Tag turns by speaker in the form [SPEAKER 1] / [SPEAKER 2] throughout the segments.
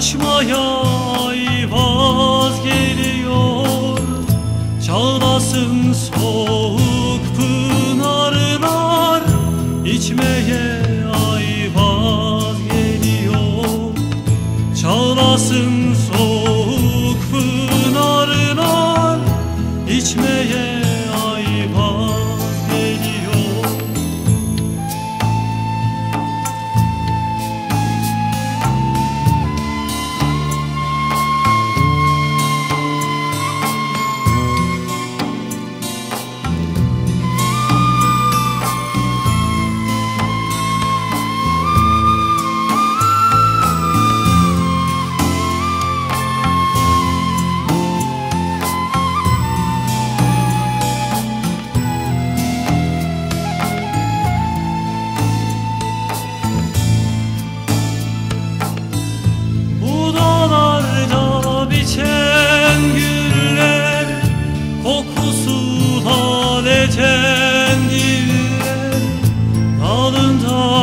[SPEAKER 1] Taşmaya ayvaz geliyor. Çağlasın soğuk pınarlar. İçmeye ayvaz geliyor. Çağlasın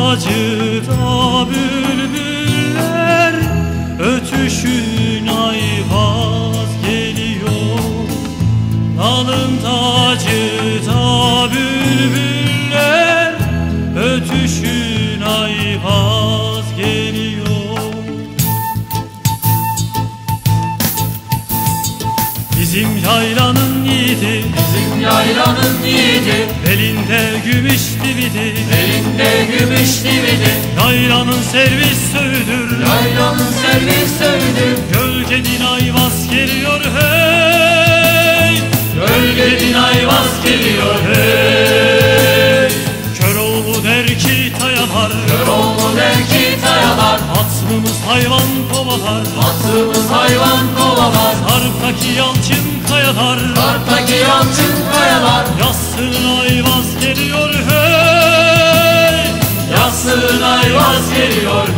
[SPEAKER 1] Dalında cıda bülbüller Ötüşün ayvaz geliyor. Dalında cıda bülbüller Ötüşün ayvaz geliyor. Bizim yaylanın yiğidi Bizim yaylanın yiğidi dividi Belinde gümüş dividi Belinde gümüş dividi Laylanın servis sövdür Laylanın servis sövdür Gölgenin ayvaz geliyor hey! Gölgenin ayvaz geliyor hey! Köroğlu der ki tayalar Köroğlu der ki tayalar Atımız hayvan kovalar. Atımız hayvan kovalar. Karttaki yalçın kayalar Karttaki yalçın kayalar. Yassın ayvaz geliyor hey! Yassın ayvaz geliyor hey